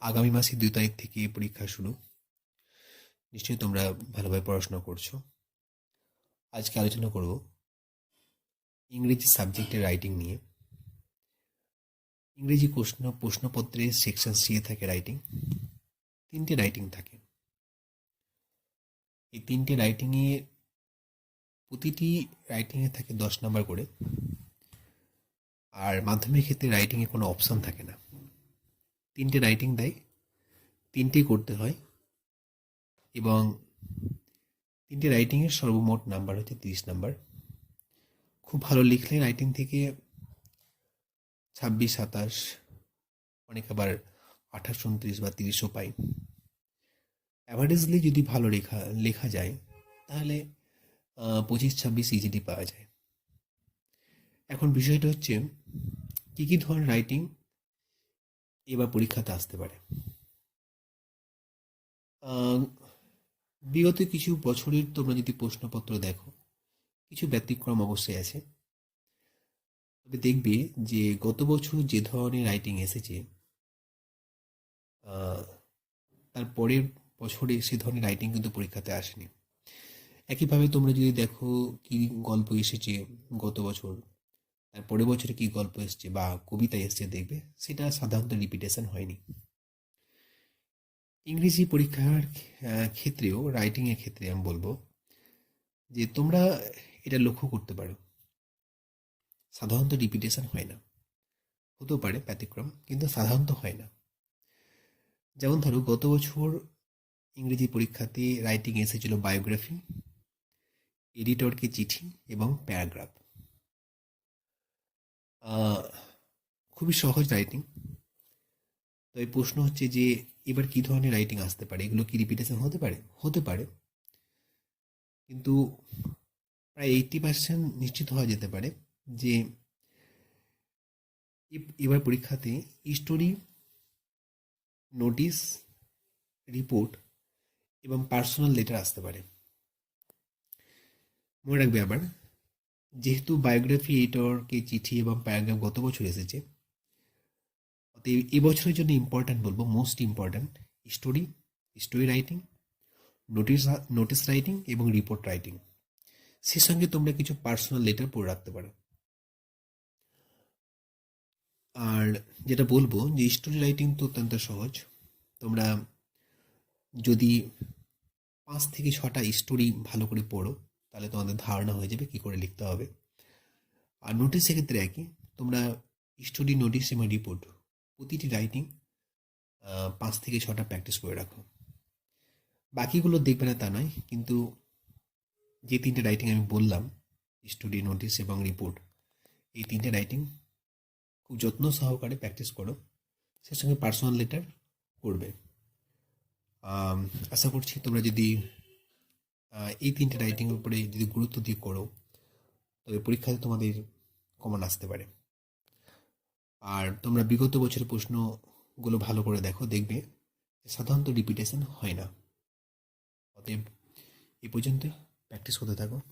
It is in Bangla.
আগামী মাসের দুই তারিখ থেকে পরীক্ষা শুরু। নিশ্চয়ই তোমরা ভালোভাবে পড়াশোনা করছ। আজকে আলোচনা করব ইংরেজি সাবজেক্টের রাইটিং নিয়ে। ইংরেজি প্রশ্ন, প্রশ্নপত্রে সেকশন সি এ থাকে রাইটিং তিনটে রাইটিং থাকে। এই তিনটে রাইটিংয়ে প্রতিটি রাইটিংয়ে থাকে দশ নম্বর করে। আর মাধ্যমিক ক্ষেত্রে রাইটিংয়ে কোনো অপশন থাকে না। তিনটে রাইটিং দেয় তিনটেই করতে হয় এবং তিনটে রাইটিংয়ের সর্বমোট নাম্বার হচ্ছে তিরিশ নাম্বার খুব ভালো লিখলে রাইটিং থেকে ছাব্বিশ, সাতাশ, অনেক আবার আঠাশ, উনত্রিশ বা তিরিশও পাই। অ্যাভারেজলি যদি ভালো লেখা লেখা যায়, তাহলে পঁচিশ, ছাব্বিশ ইজিলি পাওয়া যায়। এখন বিষয়টা হচ্ছে, কী কী ধরনের রাইটিং এবার পরীক্ষাতে আসতে পারে। বিগত কিছু বছরের তোমরা যদি প্রশ্নপত্র দেখো, কিছু ব্যতিক্রম অবশ্যই আছে। তবে দেখবে যে গত বছর যে ধরনের রাইটিং এসেছে তার পরের বছরে সে ধরনের রাইটিং কিন্তু পরীক্ষাতে আসেনি। একইভাবে তোমরা যদি দেখো কি গল্প এসেছে গত বছর তার পরের বছরে কি গল্প এসছে বা কবিতা এসছে দেখবে, সেটা সাধারণত রিপিটেশন হয়নি। ইংরেজি পরীক্ষার ক্ষেত্রেও রাইটিংয়ের ক্ষেত্রে আমি বলব যে তোমরা এটা লক্ষ্য করতে পারো। সাধারণত রিপিটেশন হয় না। হতেও পারে ব্যতিক্রম, কিন্তু সাধারণত হয় না। যেমন ধরো, গত বছর ইংরেজি পরীক্ষাতে রাইটিং এসেছিল বায়োগ্রাফি এডিটরকে চিঠি এবং প্যারাগ্রাফ খুবই সহজ রাইটিং তো এই প্রশ্ন হচ্ছে যে, এবার কি ধরনের রাইটিং আসতে পারে? এগুলো কি রিপিটেশন হতে পারে? হতে পারে। কিন্তু প্রায় এইটটি পার্সেন্ট নিশ্চিত হওয়া যেতে পারে যে এবার পরীক্ষাতে স্টোরি নোটিশ রিপোর্ট এবং পার্সোনাল লেটার আসতে পারে। মনে রাখবে আবার, যেহেতু বায়োগ্রাফি এডিটরকে চিঠি এবং প্যারাগ্রাফ গত বছর এসেছে অতএব এবছরের জন্য ইম্পর্ট্যান্ট বলব most important story story writing notice notice writing এবং রিপোর্ট রাইটিং সে সঙ্গে তোমরা কিছু পার্সোনাল লেটার পড়ে রাখতে পারো। আর যেটা বলব যে স্টোরি রাইটিং তো অত্যন্ত সহজ। তোমরা যদি পাঁচ থেকে ছটা স্টোরি ভালো করে পড়ো, তাহলে তোমাদের ধারণা হয়ে যাবে কি করে লিখতে হবে। আর নোটিশের ক্ষেত্রে একই, তোমরা স্টোরি নোটিশ এবং রিপোর্ট প্রতিটি রাইটিং পাঁচ থেকে ছটা প্র্যাকটিস করে রাখো। বাকিগুলো দেখবে না তা নয়, কিন্তু যে তিনটে রাইটিং আমি বললাম স্টুডি নোটিস এবং রিপোর্ট এই তিনটে রাইটিং খুব যত্ন সহকারে প্র্যাকটিস করো, সে সঙ্গে পার্সোনাল লেটার করবে। আশা করছি তোমরা যদি এই তিনটে রাইটিংয়ের উপরে যদি গুরুত্ব দিয়ে করো, তবে পরীক্ষাতে তোমাদের কমন আসতে পারে। আর তোমরা বিগত বছরের প্রশ্নগুলো ভালো করে দেখো, দেখবে সাধারণত রিপিটেশন হয় না। অতএব এ পর্যন্ত প্র্যাকটিস হতে থাকো।